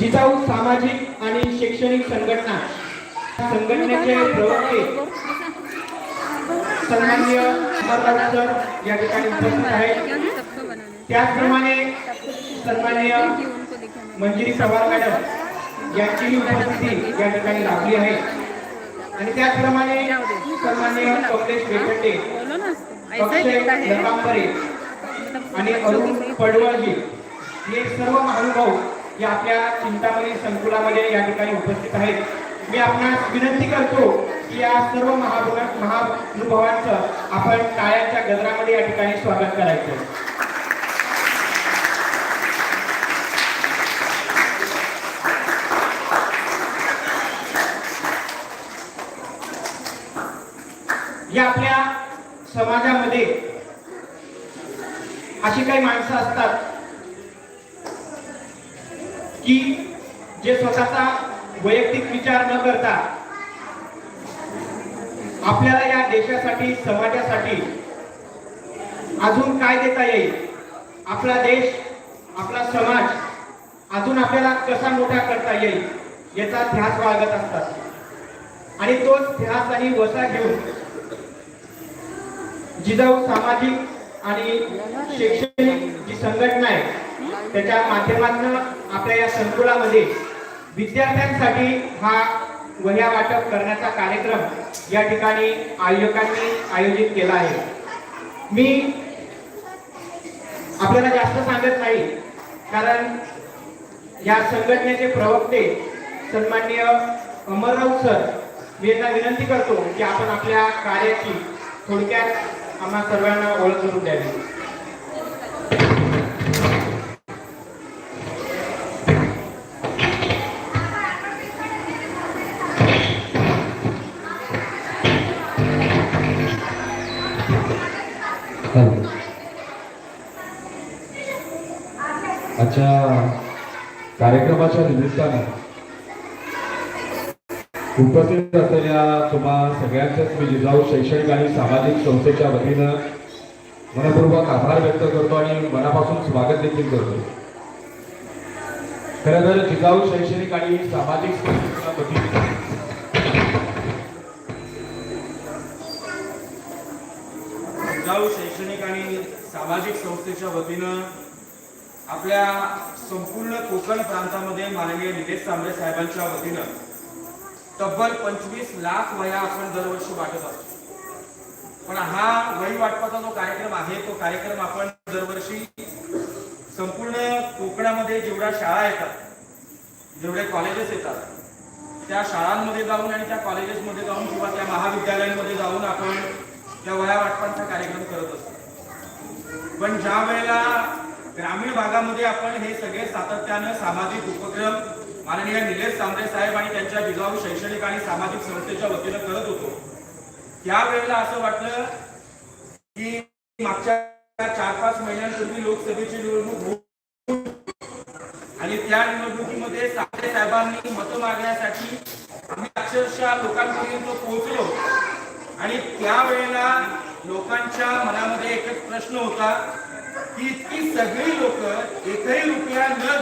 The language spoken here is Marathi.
जिजाऊ सामाजिक आणि शैक्षणिक संघटना. संघटनेचे प्रवक्ते सन्मान्य अमरराव सर या ठिकाणी उपस्थित आहेत. त्याचप्रमाणे सन्मान्य मंजिरी पवार मॅडम यांचीही उपस्थिती या ठिकाणी लाभली आहे. आणि त्याचप्रमाणे सन्मान्य कमलेश बेकंडे अक्षय लकांबरे आणि अरुण पडवळजी हे सर्व महानुभाव या आपल्या चिंतामणी संकुलामध्ये या ठिकाणी उपस्थित आहेत. मी आपणास विनंती करतो की या सर्व महाभुगा महानुभावांचं आपण टाळ्यांच्या गजरामध्ये या ठिकाणी स्वागत करायचं. या आपल्या समाजामध्ये अशी काही माणसं असतात की जे स्वतःचा वैयक्तिक विचार न करता आपल्याला या देशासाठी समाजासाठी अजून काय देता येईल? आपला देश आपला समाज अजून आपल्याला कसा मोठा करता येईल याचा ध्यास बाळगत असतात. आणि तोच ध्यास आणि वसा घेऊन जिजाऊ सामाजिक आणि शैक्षणिक जी संघटना आहे त्याच्या माध्यमातून आपल्या या संकुलामध्ये विद्यार्थ्यांसाठी हा वह्या वाटप करण्याचा कार्यक्रम या ठिकाणी आयोजकांनी आयोजित केला आहे. मी आपल्याला जास्त सांगत नाही कारण या संघटनेचे प्रवक्ते सन्माननीय अमरराव सर मी यांना विनंती करतो की आपण आपल्या कार्याची थोडक्यात आम्हा सर्वांना ओळख करून द्यावी. हॅलो आजच्या कार्यक्रमाच्या निमित्ताने उपस्थित असलेल्या तुम्हा सगळ्यांच्याच मी जिजाऊ शैक्षणिक आणि सामाजिक संस्थेच्या वतीनं मनपूर्वक आभार व्यक्त करतो आणि मनापासून स्वागत देखील करतो. खरं तर जिजाऊ शैक्षणिक आणि सामाजिक संस्थेच्या वतीनं जळगाव शैक्षणिक आणि सामाजिक संस्थेच्या वतीनं आपल्या संपूर्ण कोकण प्रांतामध्ये माननीय निलेश तांबे साहेबांच्या वतीनं तब्बल पंचवीस लाख वया आपण दरवर्षी वाटत असतो. पण हा वही वाटपाचा जो कार्यक्रम आहे तो कार्यक्रम आपण दरवर्षी संपूर्ण कोकणामध्ये जेवढ्या शाळा येतात जेवढे कॉलेजेस येतात त्या शाळांमध्ये जाऊन आणि त्या कॉलेजेसमध्ये जाऊन किंवा त्या महाविद्यालयांमध्ये जाऊन आपण त्या वया वाटपांचा कार्यक्रम करत असतो. पण ज्या वेळेला ग्रामीण भागामध्ये आपण हे सगळे सातत्यानं सामाजिक उपक्रम माननीय निलेश तांबरे साहेब आणि त्यांच्या जिजाऊ शैक्षणिक आणि सामाजिक संस्थेच्या वतीनं करत होतो त्यावेळेला असं वाटलं की मागच्या चार पाच महिन्यांपूर्वी लोकसभेची निवडणूक आणि त्या निवडणुकीमध्ये साहेबांनी मतं मागण्यासाठी आम्ही अक्षरशः लोकांपर्यंत पोहोचलो. आणि त्यावेळेला लोकांच्या मनामध्ये एकच प्रश्न होता की इतकी सगळी लोक एकही रुपया न